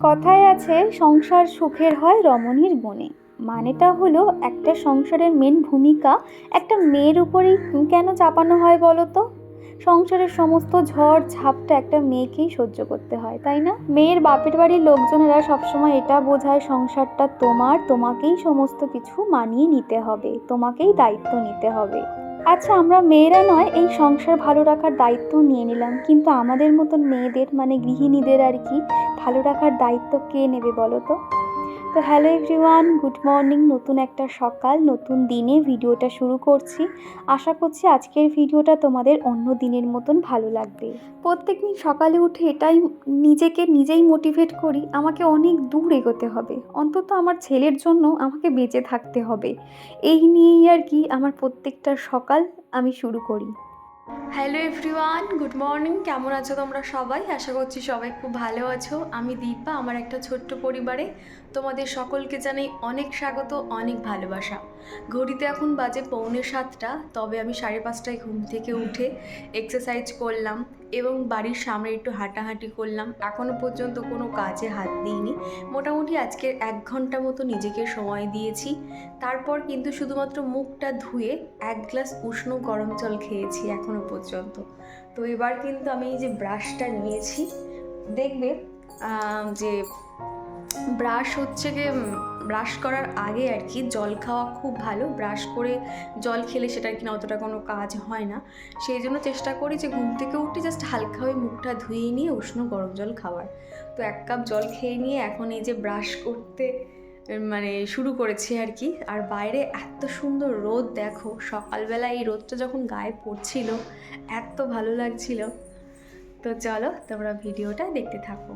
কথায় আছে, সংসার সুখের হয় রমণীর গুণে। মানেটা হলো, একটা সংসারের মেন ভূমিকা, একটা মেয়ের উপরেই কেন চাপানো হয় বলো তো সংসারের সমস্ত ঝড় ঝাপটা একটা মেয়েকেই সহ্য করতে হয়, তাই না? মেয়ের বাপের বাড়ির লোকজনেরা সবসময় এটা বোঝায়, সংসারটা তোমার, তোমাকেই সমস্ত কিছু মানিয়ে নিতে হবে, তোমাকেই দায়িত্ব নিতে হবে। আচ্ছা আমরা মেয়েরা নয়, এই সংসার ভালো রাখার দায়িত্ব নিয়ে নিলাম। কিন্তু আমাদের মতন মেয়েদের মানে গৃহিণীদের আর কি, ভালো রাখার দায়িত্ব কে নেবে বলো তো? তো হ্যালো এভরিওয়ান, গুড মর্নিং। নতুন একটা সকাল, নতুন দিনে ভিডিওটা শুরু করছি। আশা করছি আজকের ভিডিওটা তোমাদের অন্য দিনের মতন ভালো লাগবে। প্রত্যেক দিন সকালে উঠে এটাই নিজেকে নিজেই মোটিভেট করি, আমাকে অনেক দূর এগোতে হবে। অন্তত আমার ছেলের জন্য আমাকে বেঁচে থাকতে হবে। এই নিয়েই আর কি আমার প্রত্যেকটা সকাল আমি শুরু করি। Hello everyone, good morning. কেমন আছো তোমরা সবাই? আশা করছি সবাই খুব ভালো আছো। আমি দীপা, আমার একটা ছোট্ট পরিবারে। তোমাদের সকলকে জানাই অনেক স্বাগত, অনেক ভালোবাসা। ঘড়িতে এখন বাজে পৌনে সাতটা, তবে আমি সাড়ে পাঁচটায় ঘুম থেকে উঠে এক্সারসাইজ করলাম এবং বাড়ির সামনে একটু হাঁটাহাঁটি করলাম। এখনও পর্যন্ত কোনো কাজে হাত দিইনি। মোটামুটি আজকের এক ঘণ্টা মতো নিজেকে সময় দিয়েছি। তারপর কিন্তু শুধুমাত্র মুখটা ধুয়ে এক গ্লাস উষ্ণ গরম জল খেয়েছি এখনও পর্যন্ত। তো এবার কিন্তু আমি এই যে ব্রাশটা নিয়েছি, দেখবে যে ব্রাশ হচ্ছে গিয়ে ব্রাশ করার আগে আর কি জল খাওয়া খুব ভালো। ব্রাশ করে জল খেলে সেটা সেটার কিনা অতটা কোনো কাজ হয় না। সেই জন্য চেষ্টা করি যে ঘুম থেকে উঠে জাস্ট হালকা হালকাভাবে মুখটা ধুয়ে নিয়ে উষ্ণ গরম জল খাওয়ার। তো এক কাপ জল খেয়ে নিয়ে এখন এই যে ব্রাশ করতে মানে শুরু করেছি আর কি। আর বাইরে এত সুন্দর রোদ দেখো, সকালবেলা এই রোদটা যখন গায়ে পড়ছিল, এত ভালো লাগছিল। তো চলো তোমরা ভিডিওটা দেখতে থাকো।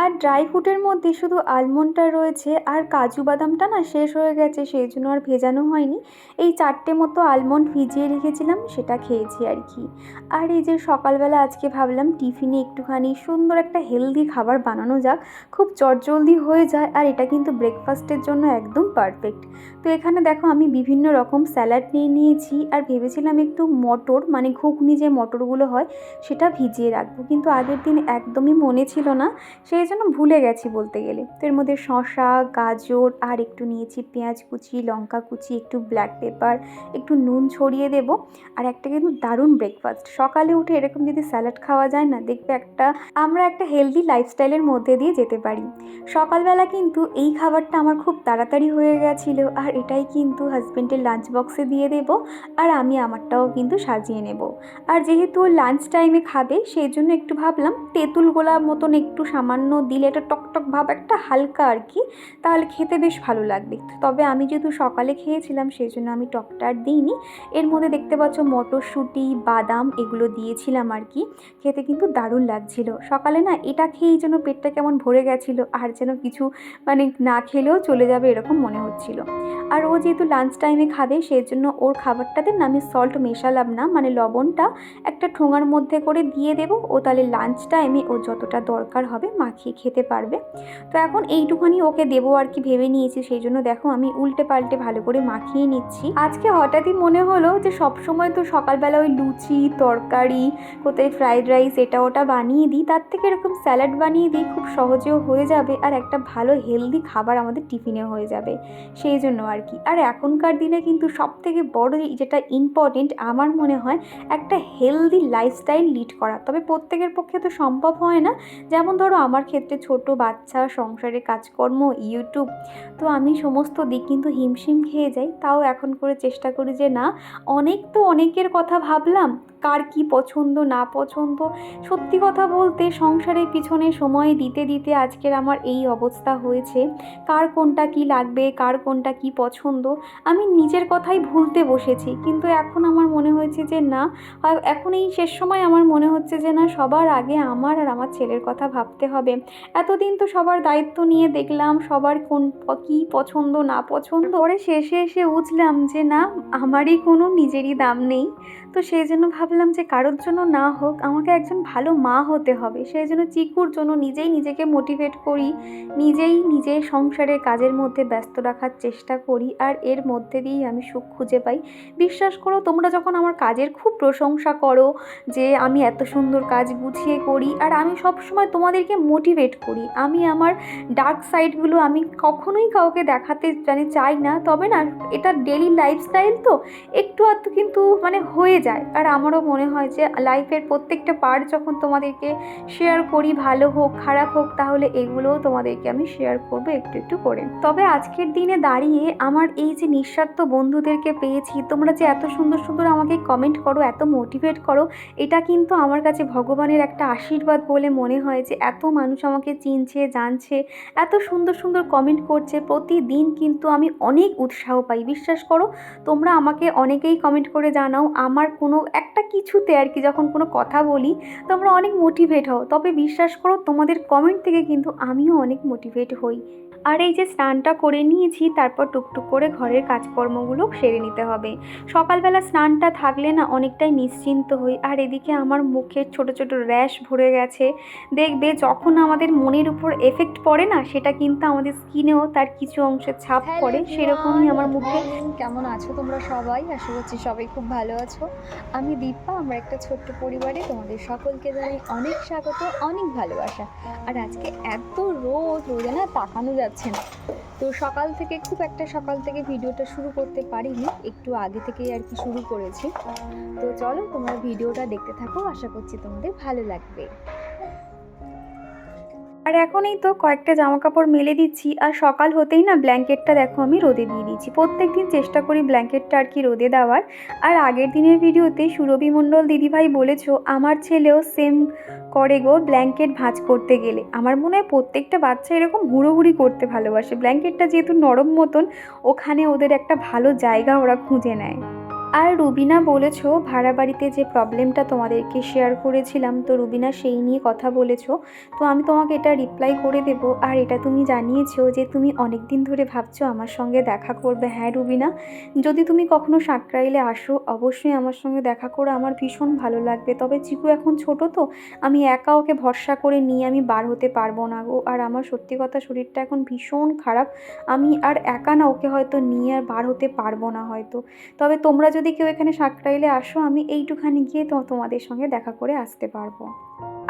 আর ড্রাই ফ্রুটের মধ্যে শুধু আলমন্ডটা রয়েছে আর কাজু বাদামটা না শেষ হয়ে গেছে, সেই জন্য আর ভেজানো হয়নি। এই চারটে মতো আলমন্ড ভিজিয়ে রেখেছিলাম, সেটা খেয়েছি আর কি। আর এই যে সকালবেলা আজকে ভাবলাম টিফিনে একটুখানি সুন্দর একটা হেলদি খাবার বানানো যাক, খুব চটজলদি হয়ে যায় আর এটা কিন্তু ব্রেকফাস্টের জন্য একদম পারফেক্ট তো এখানে দেখো আমি বিভিন্ন রকম স্যালাড নিয়ে নিয়েছি আর ভেবেছিলাম একটু মটর মানে ঘুগনি যে মটরগুলো হয়, সেটা ভিজিয়ে রাখব। কিন্তু আগের দিন একদমই মনে ছিল না, সেই জন্য ভুলে গেছি বলতে গেলে। তো এর মধ্যে শসা, গাজর, আর একটু নিয়েছি পেঁয়াজ কুচি, লঙ্কা কুচি, একটু ব্ল্যাক পেপার একটু নুন ছড়িয়ে দেব, আর একটা কিন্তু দারুণ ব্রেকফাস্ট সকালে উঠে এরকম যদি স্যালাড খাওয়া যায় না, দেখবে একটা, আমরা একটা হেলদি লাইফস্টাইলের মধ্যে দিয়ে যেতে পারি। সকালবেলা কিন্তু এই খাবারটা আমার খুব তাড়াতাড়ি হয়ে গেছিল, আর এটাই কিন্তু হাজব্যান্ডের লাঞ্চ বক্সে দিয়ে দেব, আর আমি আমারটাও কিন্তু সাজিয়ে নেব। আর যেহেতু লাঞ্চ টাইমে খাবে, সেই জন্য একটু ভাবলাম তেঁতুল গোলা মতন একটু সামান্য দিলে এটা টকটক ভাব, একটা হালকা আর কি, তাহলে খেতে বেশ ভালো লাগবে। তবে আমি যেহেতু সকালে খেয়েছিলাম, সেই জন্য আমি টকটা আর দিইনি। এর মধ্যে দেখতে পাচ্ছ মটরশুঁটি, বাদাম, এগুলো দিয়েছিলাম আর কি। খেতে কিন্তু দারুণ লাগছিল। সকালে না এটা খেয়েই যেন পেটটা কেমন ভরে গেছিল, আর যেন কিছু মানে না খেলেও চলে যাবে এরকম মনে হচ্ছিল। আর ও যেহেতু লাঞ্চ টাইমে খাবে, সেই জন্য ওর খাবারটাতে না আমি সল্ট মেশালাম না মানে লবণটা একটা ঠোঙার মধ্যে করে দিয়ে দেবো। ও তাহলে লাঞ্চ টাইমে ও যতটা দরকার হবে মাখিয়ে খেতে পারবে। তো এখন এইটুখানি ওকে দেবো আর কি ভেবে নিয়েছি, সেই জন্য দেখো আমি উল্টে পাল্টে ভালো করে মাখিয়ে নিচ্ছি। আজকে হঠাৎই মনে হলো যে সবসময় তো সকালবেলা ওই লুচি, তরকারি, কোথায় ফ্রাইড রাইস এটা ওটা বানিয়ে দিই, তার থেকে এরকম স্যালাড বানিয়ে দিই খুব সহজেও হয়ে যাবে আর একটা ভালো হেলদি খাবার আমাদের টিফিনে হয়ে যাবে, সেই জন্য আর কি। আর এখনকার দিনে কিন্তু সব থেকে বড় যেটা ইম্পর্টেন্ট আমার মনে হয় একটা হেলদি লাইফস্টাইল লিড করা। তবে প্রত্যেকের পক্ষে তো সম্ভব হয় না। যেমন ধরো আমার ক্ষেত্রে ছোট বাচ্চা, সংসারে কাজকর্ম ইউটিউব তো আমি সমস্ত দিক কিন্তু হিমশিম খেয়ে যাই। তাও এখন করে চেষ্টা করি যে না, অনেক তো অনেকের কথা ভাবলাম কার কি পছন্দ, না পছন্দ। সত্যি কথা বলতে সংসারের পিছনে সময় দিতে দিতে আজকের আমার এই অবস্থা হয়েছে। কার কোনটা কি লাগবে, কার কোনটা কি পছন্দ, আমি নিজের কথাই ভুলতে বসেছি। কিন্তু এখন আমার মনে হয়েছে যে না এখন এই শেষ সময় আমার মনে হচ্ছে যে না, সবার আগে আমার আর আমার ছেলের কথা ভাবতে হবে। এতদিন তো সবার দায়িত্ব নিয়ে দেখলাম, সবার কোন কী পছন্দ, না পছন্দ। পরে শেষে এসে বুঝলাম যে না, আমারই কোনো নিজেরই দাম নেই। তো সেই জন্য ভাবলাম ভাবলাম যে কারোর জন্য না হোক, আমাকে একজন ভালো মা হতে হবে। সেই জন্য চিকুর জন্য নিজেই নিজেকে মোটিভেট করি, নিজেই নিজের সংসারের কাজের মধ্যে ব্যস্ত রাখার চেষ্টা করি, আর এর মধ্যে দিয়েই আমি সুখ খুঁজে পাই। বিশ্বাস করো, তোমরা যখন আমার কাজের খুব প্রশংসা করো যে আমি এত সুন্দর কাজ গুছিয়ে করি, আর আমি সবসময় তোমাদেরকে মোটিভেট করি, আমি আমার ডার্ক সাইডগুলো আমি কখনোই কাউকে দেখাতে জানি চাই না, তবে না, এটা ডেলি লাইফস্টাইল তো, একটু আধটু কিন্তু মানে হয়ে যায়, আর আমারও মনে হয় যে লাইফের প্রত্যেকটা পার্ট যখন তোমাদেরকে শেয়ার করি, ভালো হোক, খারাপ হোক, তাহলে এগুলোও তোমাদেরকে আমি শেয়ার করব একটু একটু করে। তবে আজকের দিনে দাঁড়িয়ে আমার এই যে নিঃস্বার্থ বন্ধুদেরকে পেয়েছি, তোমরা যে এত সুন্দর সুন্দর আমাকে কমেন্ট করো, এত মোটিভেট করো, এটা কিন্তু আমার কাছে ভগবানের একটা আশীর্বাদ বলে মনে হয় যে এত মানুষ আমাকে চিনছে, জানছে, এত সুন্দর সুন্দর কমেন্ট করছে। প্রতিদিন কিন্তু আমি অনেক উৎসাহ পাই, বিশ্বাস করো, তোমরা আমাকে অনেকেই কমেন্ট করে জানাও, আমার কোনো একটা কিছুতে আর কি যখন কোনো কথা বলি, তোমরা অনেক মোটিভেট হও। তবে বিশ্বাস করো, তোমাদের কমেন্ট থেকে কিন্তু আমিও অনেক মোটিভেট হই। আর এই যে স্নানটা করে নিয়েছি তারপর টুকটুক করে ঘরের কাজকর্মগুলো সেরে নিতে হবে। সকালবেলা স্নানটা থাকলে না অনেকটাই নিশ্চিন্ত হই। আর এদিকে আমার মুখের ছোট ছোট র্যাশ ভরে গেছে। দেখবে যখন আমাদের মনের উপর এফেক্ট পড়ে না সেটা কিন্তু আমাদের স্কিনেও তার কিছু অংশে ছাপ পড়ে। সেরকমই আমার মুখে। কেমন আছো তোমরা সবাই? আশা করছি সবাই খুব ভালো আছো। আমি দীপা আমার একটা ছোট্ট পরিবারে। তোমাদের সকলকে জানাই অনেক স্বাগত অনেক ভালোবাসা। আর আজকে এত রোদ রোদে না তাকানো যাচ্ছে না তো সকাল থেকে, খুব একটা সকাল থেকে ভিডিওটা শুরু করতে পারিনি, একটু আগে থেকেই আর কি শুরু করেছি। তো চলো তোমরা ভিডিওটা দেখতে থাকো, আশা করছি তোমাদের ভালো লাগবে। আর এখনই তো কয়েকটা জামা কাপড় মেলে দিচ্ছি, আর সকাল হতেই না ব্ল্যাঙ্কেটটা দেখো আমি রোদে দিয়ে দিচ্ছি প্রত্যেক দিন চেষ্টা করি ব্ল্যাঙ্কেটটা আর কি রোদে দেওয়ার। আর আগের দিনের ভিডিওতে সুরভি মণ্ডল দিদিভাই বলেছ, আমার ছেলেও সেম করে গো ব্ল্যাঙ্কেট ভাঁজ করতে গেলে। আমার মনে হয় প্রত্যেকটা বাচ্চা এরকম হুড়োহুড়ি করতে ভালোবাসে। ব্ল্যাঙ্কেটটা যেহেতু নরম মতন, ওখানে ওদের একটা ভালো জায়গা ওরা খুঁজে নেয়। আর রুবিনা বলেছ ভাড়া বাড়িতে যে প্রবলেমটা তোমাদেরকে শেয়ার করেছিলাম, তো রুবিনা সেই নিয়ে কথা বলেছ। তো আমি তোমাকে এটা রিপ্লাই করে দেব। আর এটা তুমি জানিয়েছো যে তুমি অনেক দিন ধরে ভাবছ আমার সঙ্গে দেখা করবে। হ্যাঁ রুবিনা, যদি তুমি কখনো সাঁকরাইলে আসো, অবশ্যই আমার সঙ্গে দেখা করে। আমার ভীষণ ভালো লাগবে। তবে চিকু এখন ছোট তো, আমি একা ওকে ভরসা করে নিয়ে আমি বার হতে পারব না গো। আর আমার সত্যি কথা শরীরটা এখন ভীষণ খারাপ। আমি আর একা না, ওকে হয়তো নিয়ে আর বার হতে পারব না হয়তো। তবে তোমরা যদি কেউ এখানে সাকরাইলে আসো আমি এইটুখানি গিয়ে তো তোমাদের সঙ্গে দেখা করে আসতে পারব।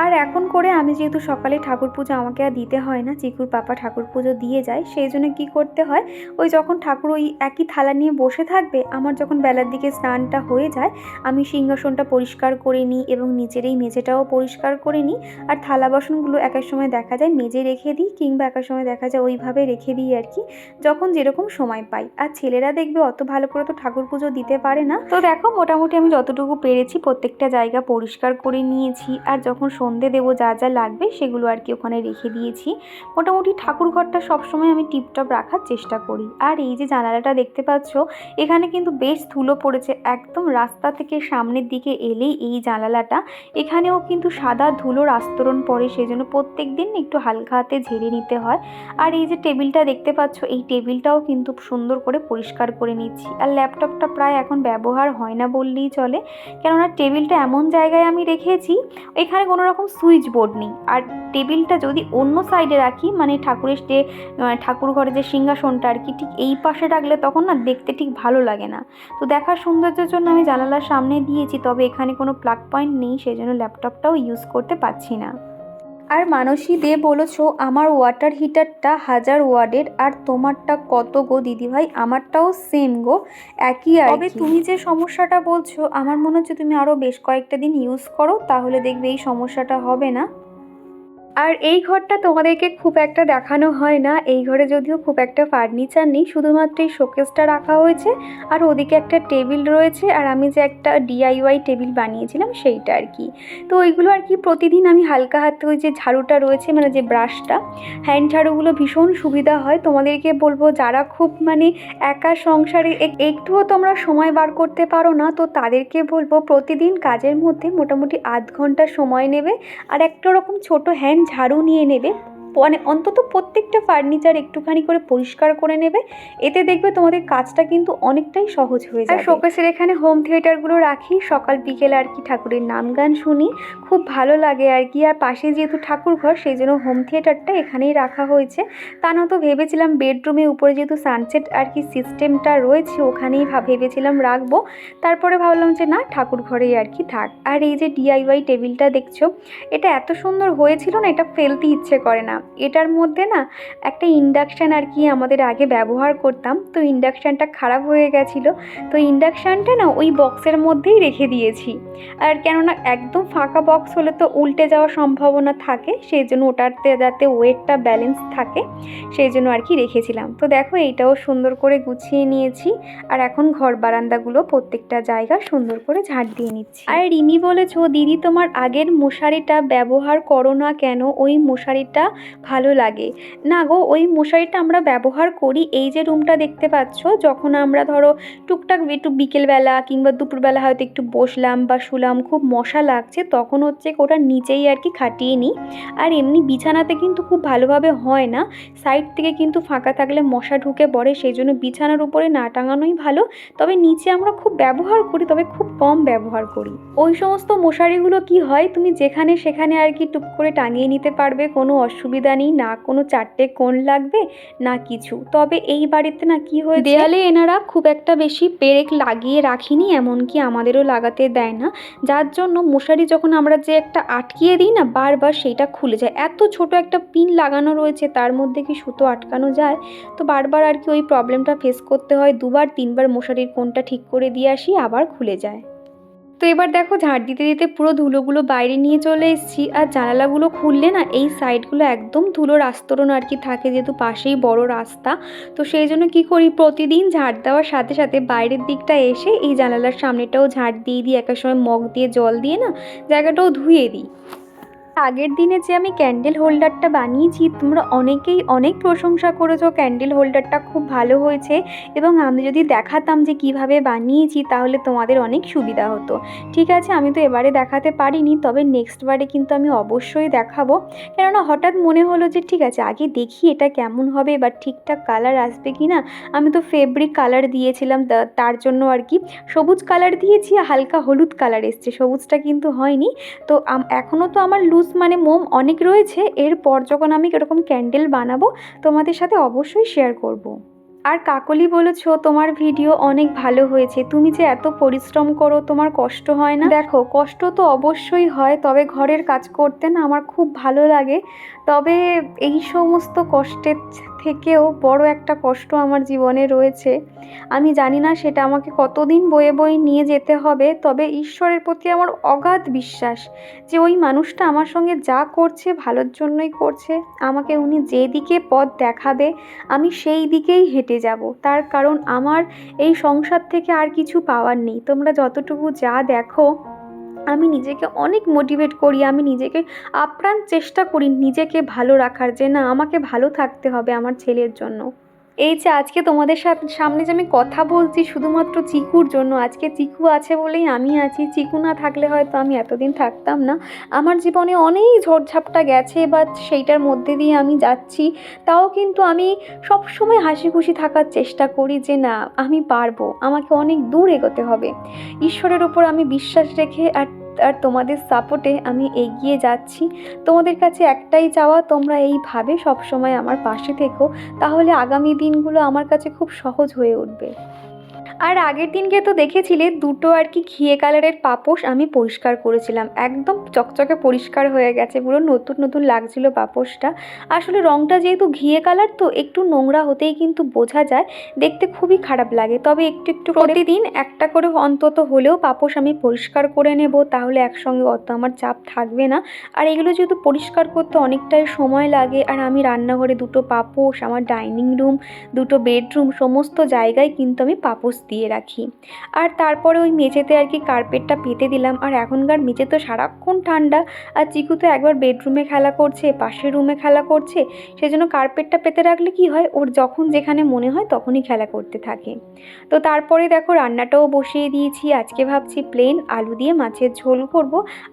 আর এখন করে আমি যেহেতু সকালে ঠাকুর পুজো আমাকে আর দিতে হয় না চিকুর পাপা ঠাকুর পুজো দিয়ে যায়, সেই জন্য কী করতে হয়, ওই যখন ঠাকুর ওই একই থালা নিয়ে বসে থাকবে, আমার যখন বেলার দিকে স্নানটা হয়ে যায়, আমি সিংহাসনটা পরিষ্কার করে নিই এবং নিচের এই মেঝেটাও পরিষ্কার করে নিই, আর থালা বাসনগুলো এক এক সময় দেখা যায়, মেজে রেখে দিই কিংবা এক এক সময় দেখা যায় ওইভাবে রেখে দিই আর কি, যখন যেরকম সময় পাই। আর ছেলেরা দেখবে অত ভালো করে তো ঠাকুর পুজো দিতে পারে না। তো দেখো মোটামুটি আমি যতটুকু পেরেছি প্রত্যেকটা জায়গা পরিষ্কার করে নিয়েছি, আর যখন সন্ধে দেবো যা যা লাগবে সেগুলো আর কি ওখানে রেখে দিয়েছি। মোটামুটি ঠাকুর ঘরটা সবসময় আমি টিপটপ রাখার চেষ্টা করি। আর এই যে জানালাটা দেখতে পাচ্ছ, এখানে কিন্তু বেশ ধুলো পড়েছে। একদম রাস্তা থেকে সামনের দিকে এলেই এই জানালাটা। এখানেও কিন্তু সাদা ধুলোর আস্তরণ পড়ে, সেজন্য প্রত্যেক দিন একটু হালকা হাতে ঝেড়ে নিতে হয়। আর এই যে টেবিলটা দেখতে পাচ্ছ, এই টেবিলটাও কিন্তু সুন্দর করে পরিষ্কার করে নিচ্ছি। আর ল্যাপটপটা প্রায় এখন ব্যবহার হয় না বললেই চলে। কেননা টেবিলটা এমন জায়গায় আমি রেখেছি, এখানে কোনো রকম সুইচ বোর্ড নেই। আর টেবিলটা যদি অন্য সাইডে রাখি মানে ঠাকুরের যে ঠাকুর ঘরে যে সিংহাসনটা আর কি, ঠিক এই পাশে রাখলে তখন না দেখতে ঠিক ভালো লাগে না। তো দেখার সৌন্দর্যের জন্য আমি জানালার সামনে দিয়েছি, তবে এখানে কোনো প্লাগ পয়েন্ট নেই সেই জন্য ল্যাপটপটাও ইউজ করতে পারছি না। আর মানসী দে বলেছ আমার ওয়াটার হিটারটা হাজার ওয়ার্ডের আর তোমারটা কত গো দিদিভাই? আমারটাও সেম গো একই আর তবে তুমি যে সমস্যাটা বলছো আমার মনে হচ্ছে তুমি আরও বেশ কয়েকটা দিন ইউজ করো তাহলে দেখবে এই সমস্যাটা হবে না। আর এই ঘরটা তোমাদেরকে খুব একটা দেখানো হয় না। এই ঘরে যদিও খুব একটা ফার্নিচার নেই, শুধুমাত্র এই শোকেসটা রাখা হয়েছে। আর ওদিকে একটা টেবিল রয়েছে, আর আমি যে একটা ডিআইওয়াই টেবিল বানিয়েছিলাম সেইটা আর কি। তো ওইগুলো আর কি প্রতিদিন আমি হালকা হাতে ওই যে ঝাড়ুটা রয়েছে মানে যে ব্রাশটা হ্যান্ড ঝাড়ুগুলো ভীষণ সুবিধা হয়। তোমাদেরকে বলব, যারা খুব মানে একা সংসারে একটুও তোমরা সময় বার করতে পারো না, তো তাদেরকে বলব, প্রতিদিন কাজের মধ্যে মোটামুটি আধ ঘণ্টা সময় নেবে। আর একটা রকম ছোট হ্যান্ড ঝাড়ু নিয়ে নেবে। মানে অন্তত প্রত্যেকটা ফার্নিচার একটুখানি করে পরিষ্কার করে নেবে এতে দেখবে তোমাদের কাজটা কিন্তু অনেকটাই সহজ হয়ে যায় শোকেসের এখানে হোম থিয়েটারগুলো রাখি সকাল বিকেলে আর কি ঠাকুরের নাম গান শুনি খুব ভালো লাগে আর কি। আর পাশে যেহেতু ঠাকুর ঘর সেই জন্য হোম থিয়েটারটা এখানেই রাখা হয়েছে। তা না তো ভেবেছিলাম বেডরুমে উপরে যেহেতু সানসেট আর কি সিস্টেমটা রয়েছে ওখানেই ভাব- ভেবেছিলাম রাখব। তারপরে ভাবলাম যে না ঠাকুর ঘরেই আর কি থাক। আর এই যে ডিআইওয়াই টেবিলটা দেখছ এটা এত সুন্দর হয়েছিল না এটা ফেলতে ইচ্ছে করে না। এটার মধ্যে না একটা ইন্ডাকশান আর কি আমাদের আগে ব্যবহার করতাম। তো ইন্ডাকশানটা খারাপ হয়ে গেছিল। তো ইন্ডাকশানটা না ওই বক্সের মধ্যেই রেখে দিয়েছি। আর কেননা একদম ফাঁকা বক্স হলে তো উল্টে যাওয়ার সম্ভাবনা থাকে, সেই জন্য ওটাতে যাতে ওয়েটটা ব্যালেন্স থাকে, সেই জন্য আর কি রেখেছিলাম। তো দেখো এইটাও সুন্দর করে গুছিয়ে নিয়েছি, আর এখন ঘর বারান্দাগুলো প্রত্যেকটা জায়গা সুন্দর করে ঝাড় দিয়ে নিচ্ছি। আর রিমি বলেছ দিদি তোমার আগের মশারিটা ব্যবহার করো না কেন? ওই মশারিটা ভালো লাগে। না গো, ওই মশারিটা আমরা ব্যবহার করি, এই যে রুমটা দেখতে পাচ্ছ, যখন আমরা ধরো টুকটাক একটু বিকেলবেলা কিংবা দুপুরবেলা হয়তো একটু বসলাম বা শুলাম, খুব মশা লাগছে, তখন হচ্ছে ওটা নিচেই আর কি খাটিয়ে নিই। আর এমনি বিছানাতে কিন্তু খুব ভালোভাবে হয় না, সাইড থেকে কিন্তু ফাঁকা থাকলে মশা ঢুকে পড়ে, সেই জন্য বিছানার উপরে না টাঙানোই ভালো। তবে নিচে আমরা খুব ব্যবহার করি, তবে খুব কম ব্যবহার করি। ওই সমস্ত মশারিগুলো কি হয়, তুমি যেখানে সেখানে আর কি টুপ করে টাঙিয়ে নিতে পারবে, কোনো অসুবিধা নেই না কোনো চারটে কোণ লাগবে, না কিছু। তবে এই বাড়িতে না কি হয়ে দেয়ালে এনারা খুব একটা বেশি পেরেক লাগিয়ে রাখিনি, এমনকি আমাদেরও লাগাতে দেয় না। যার জন্য মশারি যখন আমরা যে একটা আটকিয়ে দিই না, বারবার সেইটা খুলে যায়। এত ছোট একটা পিন লাগানো রয়েছে, তার মধ্যে কি সুতো আটকানো যায়? তো বারবার আর কি ওই প্রবলেমটা ফেস করতে হয়। দুবার, তিনবার মশারির কোণটা ঠিক করে দিয়ে আসি, আবার খুলে যায়। তো এবার দেখো ঝাড় দিতে দিতে পুরো ধুলোগুলো বাইরে নিয়ে চলে এসেছি। আর জানালাগুলো খুললে না এই সাইডগুলো একদম ধুলোর আস্তরণ আর কি থাকে যেহেতু পাশেই বড় রাস্তা। তো সেই জন্য কী করি? প্রতিদিন ঝাড় দেওয়ার সাথে সাথে বাইরের দিকটা এসে এই জানালার সামনেটাও ঝাড় দিয়ে দিই। একটা সময় মগ দিয়ে জল দিয়ে না জায়গাটাও ধুয়ে দিই। আগের দিনে যে আমি ক্যান্ডেল হোল্ডারটা বানিয়েছি, তোমরা অনেকেই অনেক প্রশংসা করেছ ক্যান্ডেল হোল্ডারটা খুব ভালো হয়েছে এবং আমি যদি দেখাতাম যে কীভাবে বানিয়েছি, তাহলে তোমাদের অনেক সুবিধা হতো। ঠিক আছে, আমি তো এবারে দেখাতে পারিনি, তবে নেক্সট বারে কিন্তু আমি অবশ্যই দেখাবো। কেননা হঠাৎ মনে হলো যে ঠিক আছে, আগে দেখি এটা কেমন হবে বা ঠিকঠাক কালার আসবে কি না আমি তো ফেব্রিক কালার দিয়েছিলাম তার জন্য আর কি। সবুজ কালার দিয়েছি, হালকা হলুদ কালার এসছে, সবুজটা কিন্তু হয়নি। তো এখনও তো আমার লুজ মানে মোম অনেক রয়েছে, এরপর যখন আমি এরকম ক্যান্ডেল বানাবো, তোমাদের সাথে অবশ্যই শেয়ার করব। আর কাকলি বলেছ, তোমার ভিডিও অনেক ভালো হয়েছে। তুমি যে এত পরিশ্রম করো, তোমার কষ্ট হয় না? দেখো, কষ্ট তো অবশ্যই হয়, তবে ঘরের কাজ করতে না আমার খুব ভালো লাগে। তবে এই সমস্ত কষ্টের থেকেও বড় একটা কষ্ট আমার জীবনে রয়েছে। আমি জানি না সেটা আমাকে কতদিন বয়ে বয়ে নিয়ে যেতে হবে, তবে ঈশ্বরের প্রতি আমার অগাধ বিশ্বাস যে ওই মানুষটা আমার সঙ্গে যা করছে ভালোর জন্যই করছে। আমাকে উনি যেদিকে পথ দেখাবে, আমি সেই দিকেই হেঁটে যাব। তার কারণ আমার এই সংসার থেকে আর কিছু পাওয়ার নেই। তোমরা যতটুকু যা দেখো আমি নিজেকে অনেক মোটিভেট করি, আমি নিজেকে আপ্রাণ চেষ্টা করি নিজেকে ভালো রাখার যে না, আমাকে ভালো থাকতে হবে আমার ছেলের জন্য। এই যে আজকে তোমাদের সামনে যে আমি কথা বলছি শুধুমাত্র চিকুর জন্য, আজকে চিকু আছে বলেই আমি আছি। চিকু না থাকলে হয়তো আমি এতদিন থাকতাম না। আমার জীবনে অনেক ঝড়ঝাপটা গেছে বা সেইটার মধ্যে দিয়ে আমি যাচ্ছি। তাও কিন্তু আমি সবসময় হাসি খুশি থাকার চেষ্টা করি যে, না, আমি পারব। আমাকে অনেক দূর এগোতে হবে। ঈশ্বরের ওপর আমি বিশ্বাস রেখে আর আর তোমাদের সাপোর্টে আমি এগিয়ে যাচ্ছি। তোমাদের কাছে একটাই চাওয়া, তোমরা এইভাবে সবসময় আমার পাশে থেকো। তাহলে আগামী দিনগুলো আমার কাছে খুব সহজ হয়ে উঠবে। আর আগের দিনকে তো দেখেছিলে, দুটো আর কি ঘিয়ে কালারের পাপোশ আমি পরিষ্কার করেছিলাম। একদম চকচকে পরিষ্কার হয়ে গেছে, পুরো নতুন নতুন লাগছিল পাপোশটা। আসলে রঙটা যেহেতু ঘিয়ে কালার, তো একটু নোংরা হতেই কিন্তু বোঝা যায়, দেখতে খুবই খারাপ লাগে। তবে একটু একটু প্রতিদিন একটা করে অন্তত হলেও পাপোশ আমি পরিষ্কার করে নেব, তাহলে একসঙ্গে অত আমার চাপ থাকবে না। আর এগুলো যেহেতু পরিষ্কার করতে অনেকটাই সময় লাগে, আর আমি রান্নাঘরে দুটো পাপোশ, আমার ডাইনিং রুম, দুটো বেডরুম, সমস্ত জায়গায় কিন্তু আমি পাপোশ দিয়ে রাখি। আর তারপরে ওই মেঝেতে আর কি কার্পেটটা পেতে দিলাম। আর এখনকার মেঝে তো সারাক্ষণ ঠান্ডা। আর চিকু তো একবার বেডরুমে খেলা করছে পাশের রুমে খেলা করছে। সেজন্য কার্পেটটা পেতে রাখলে কি হয়? ওর যখন যেখানে মনে হয় তখনই খেলা করতে থাকে। তো তারপরে দেখো রান্নাটাও বসিয়ে দিয়েছি। আজকে ভাবছি প্লেন আলু দিয়ে মাছের ঝোল করব।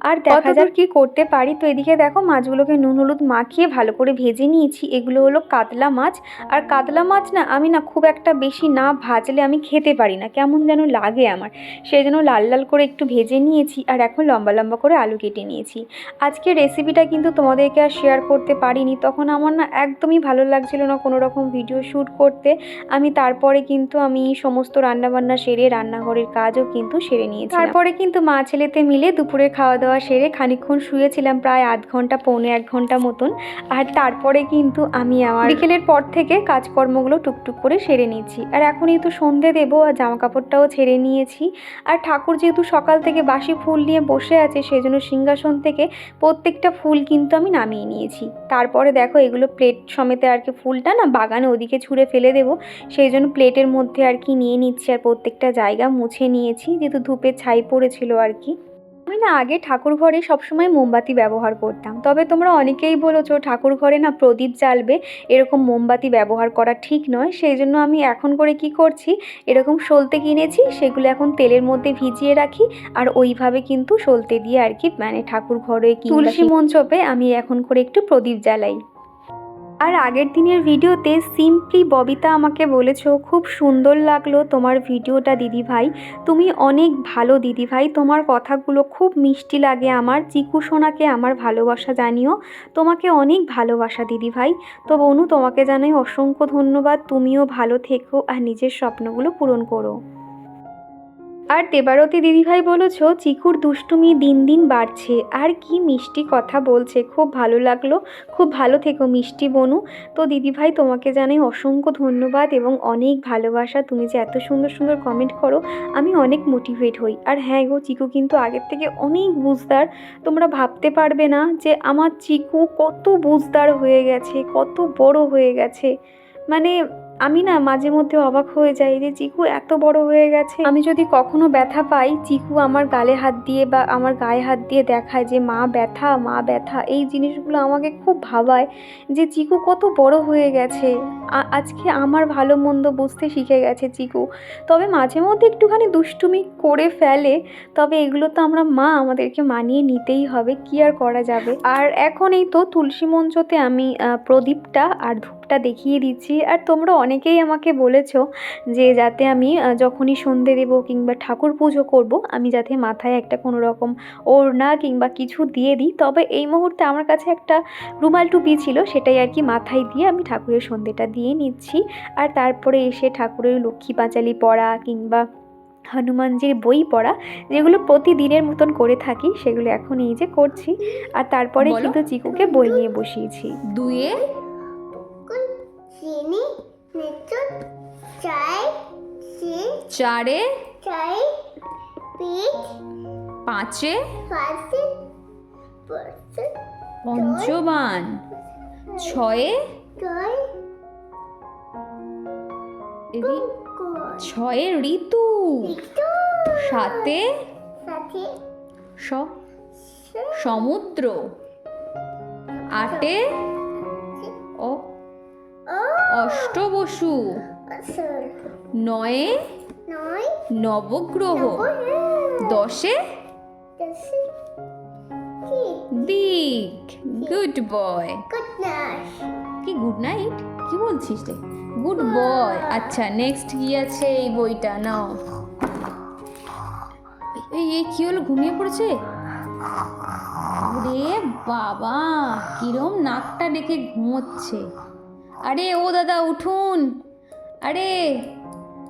আর দেখা যাক কি করতে পারি। তো এদিকে দেখো মাছগুলোকে নুন হলুদ মাখিয়ে ভালো করে ভেজে নিয়েছি। এগুলো হলো কাতলা মাছ। আর কাতলা মাছ না আমি না খুব একটা বেশি না ভাজলে আমি খেতে পারি না, কেমন যেন লাগে আমার। সেই জন্য লাল লাল করে একটু ভেজে নিয়েছি আর এখন লম্বা লম্বা করে আলু কেটে নিয়েছি। আজকে রেসিপিটা কিন্তু তোমাদেরকে আর শেয়ার করতে পারিনি। তখন আমার না একদমই ভালো লাগছিল না কোনো রকম ভিডিও শ্যুট করতে। আমি তারপরে কিন্তু আমি সমস্ত রান্নাবান্না সেরে রান্নাঘরের কাজও কিন্তু সেরে নিয়েছি তারপরে কিন্তু মা ছেলেতে মিলে দুপুরে খাওয়া দাওয়া সেরে খানিকক্ষণ শুয়েছিলাম প্রায় আধ ঘণ্টা, পৌনে এক ঘণ্টা মতন। আর তারপরে কিন্তু আমি আমার বিকেলের পর থেকে কাজকর্মগুলো টুকটুক করে সেরে নিচ্ছি আর এখনই তো সন্ধে দেবো আর জামা কাপড়টাও ছেড়ে নিয়েছি। আর ঠাকুর যেহেতু সকাল থেকে বাসি ফুল নিয়ে বসে আছে সেই জন্য সিংহাসন থেকে প্রত্যেকটা ফুল কিন্তু আমি নামিয়ে নিয়েছি। তারপরে দেখো, এগুলো প্লেট সমেতে আর কি ফুলটা না বাগানে ওদিকে ছুঁড়ে ফেলে দেবো। সেই জন্য প্লেটের মধ্যে আর কি নিয়ে নিচ্ছি, আর প্রত্যেকটা জায়গা মুছে নিয়েছি। যেহেতু ধূপের ছাই পড়েছিল আর কি। আমি না আগে ঠাকুর ঘরে সবসময় মোমবাতি ব্যবহার করতাম। তবে তোমরা অনেকেই বলেছ ঠাকুর ঘরে না প্রদীপ জ্বালবে এরকম মোমবাতি ব্যবহার করা ঠিক নয়। সেই জন্য আমি এখন করে কি করছি এরকম সলতে কিনেছি সেগুলো এখন তেলের মধ্যে ভিজিয়ে রাখি আর ওইভাবে কিন্তু সলতে দিয়ে আর কি মানে ঠাকুর ঘরে তুলসী মঞ্চপে আমি এখন করে একটু প্রদীপ জ্বালাই। আর আগের দিনের ভিডিওতে সিম্পলি ববিতা আমাকে বলেছ খুব সুন্দর লাগল তোমার ভিডিওটা দিদি ভাই। তুমি অনেক ভালো দিদি ভাই। তোমার কথাগুলো খুব মিষ্টি লাগে আমার। চিকু সোনাকে আমার ভালোবাসা জানিও। তোমাকে অনেক ভালোবাসা দিদি ভাই। তো বনু, তোমাকে জানাই অসংখ্য ধন্যবাদ। তুমিও ভালো থেকো আর নিজের স্বপ্নগুলো পূরণ করো। আর দেবারতী দিদিভাই বলেছ, চিকুর দুষ্টুমি দিন দিন বাড়ছে। আর কি মিষ্টি কথা বলছে। খুব ভালো লাগল। খুব ভালো থেকো মিষ্টি বনু। তো দিদিভাই তোমাকে জানাই অসংখ্য ধন্যবাদ এবং অনেক ভালোবাসা। তুমি যে এত সুন্দর সুন্দর কমেন্ট করো, আমি অনেক মোটিভেট হই। আর হ্যাঁ গো, চিকু কিন্তু আগের থেকে অনেক বুঝদার। তোমরা ভাবতে পারবে না যে আমার চিকু কত বুঝদার হয়ে গেছে, কত বড় হয়ে গেছে। মানে আমি না মাঝে মধ্যে অবাক হয়ে যাই যে চিকু এত বড় হয়ে গেছে। আমি যদি কখনো ব্যথা পাই, চিকু আমার গালে হাত দিয়ে বা আমার গায়ে হাত দিয়ে দেখায় যে, মা, ব্যথা মা, ব্যথা। এই জিনিসগুলো আমাকে খুব ভাবায় যে, চিকু কত বড় হয়ে গেছে। আজকে আমার ভালো মন্দ বুঝতে শিখে গেছে চিকু। তবে মাঝে মধ্যে একটুখানি দুষ্টুমি করে ফেলে, তবে এগুলো তো আমরা মা আমাদেরকে মানিয়ে নিতেই হবে, কি আর করা যাবে? আর এখন এই তো তুলসী মঞ্চতে আমি প্রদীপটা আর ধূপটা দেখিয়ে দিচ্ছি। আর তোমরা অনেকেই আমাকে বলেছ যে যাতে আমি যখনই সন্ধে দেবো কিংবা ঠাকুর পুজো করব আমি যাতে মাথায় একটা কোনো রকম ওড়না কিংবা কিছু দিয়ে দিই। তবে এই মুহূর্তে আমার কাছে একটা রুমাল টুপি ছিল সেটাই আর কি মাথায় দিয়ে আমি ঠাকুরের সন্ধেটা দিয়ে নিচ্ছি। আর তারপরে এসে ঠাকুরের লক্ষ্মী পাঁচালি পড়া কিংবা হনুমানজির বই পড়া যেগুলো প্রতিদিনের মতন করে থাকি সেগুলো এখন এই যে করছি। আর তারপরে কিন্তু চিকুকে বই নিয়ে বসিয়েছি। দুয়ে চিনি মেচুন চাই চিন চারে চাই পিঠ পাঁচে পড়ছে পঞ্চবান ছয়ে রি- ছয়ে ঋতু সাতে সাথে সমুদ্র আটে অষ্টবসু। আসল নয়ে নবগ্রহ। দশে দিক গুড বয় কি গুড নাইট কি বলছিস রে? গুড বয় আচ্ছা নেক্সট কি আছে এই বইটা? নাও। এই এই কি হলো? ঘুমিয়ে পড়েছে? রে বাবা, কিরম নাকটা ডেকে ঘুমোচ্ছে। আরে ও দাদা উঠুন। আরে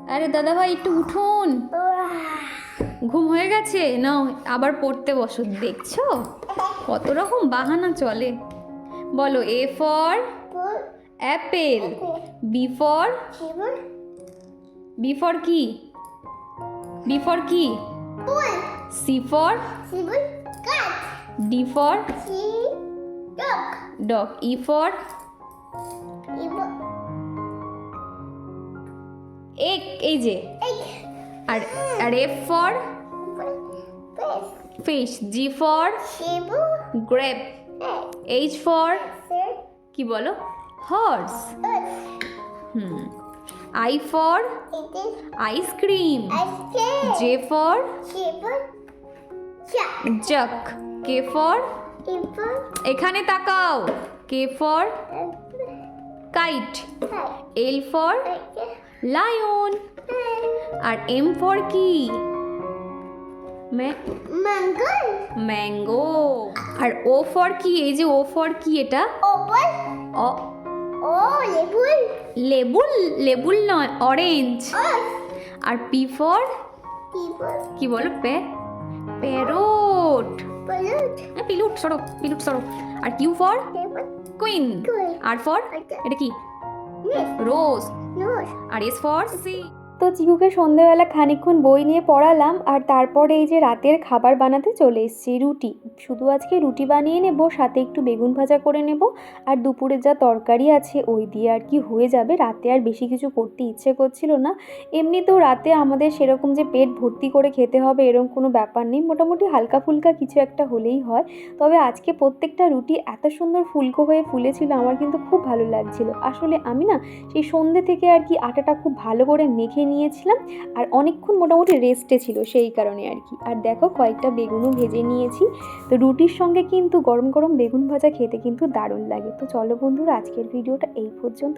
আরে দাদা ভাই একটু উঠুন। ঘুম হয়ে গেছে? নাও আবার পড়তে বসো দেখছ? কত রকম বাহানা চলে। বলো A for apple B for B for কি? বি ফর কি? C for D for dock dog E for এক এই যে। আর আর F for fish G for grape H for. কি বলো? Horse hmm. I for ice cream J for jock K for এখানে তাকাও। K for kite Hey. L for Okay. Lion Hey. আর M for কি Mango. ম্যাঙ্গো আর O for কি এই যে ও ফর কি এটা Open. অ Oh, level. লেবুল লেবুল নয় অরেঞ্জ Us. আর পি ফর People. কি বলো পে প্যারোট Balloon. পিলুট সরো পিলুট সরো আর Q for Table. Queen R for এটা কি? রোজ আর এস ফর সি তো চিকুকে সন্ধেবেলা খানিকক্ষণ বই নিয়ে পড়ালাম আর তারপরে এই যে রাতের খাবার বানাতে চলে এসেছি, রুটি। শুধু আজকে রুটি বানিয়ে নেব, সাথে একটু বেগুন ভাজা করে নেব আর দুপুরে যা তরকারি আছে ওই দিয়ে আর কি হয়ে যাবে। রাতে আর বেশি কিছু করতে ইচ্ছে করছিল না। এমনিতেও রাতে আমাদের সেরকম যে পেট ভর্তি করে খেতে হবে এরকম কোনো ব্যাপার নেই। মোটামুটি হালকা ফুলকা কিছু একটা হলেই হয়। তবে আজকে প্রত্যেকটা রুটি এত সুন্দর ফুলকো হয়ে ফুলেছিল, আমার কিন্তু খুব ভালো লাগছিল। আসলে আমি না সেই সন্ধ্যে থেকে আর কি আটাটা খুব ভালো করে মেখে নিয়েছিলাম আর অনেকক্ষণ মোটামুটি রেস্টে ছিল সেই কারণে আর কি। আর দেখো কয়েকটা বেগুনও ভেজে নিয়েছি। তো রুটির সঙ্গে কিন্তু গরম গরম বেগুন ভাজা খেতে কিন্তু দারুণ লাগে। তো চলো বন্ধুরা, আজকের ভিডিওটা এই পর্যন্ত।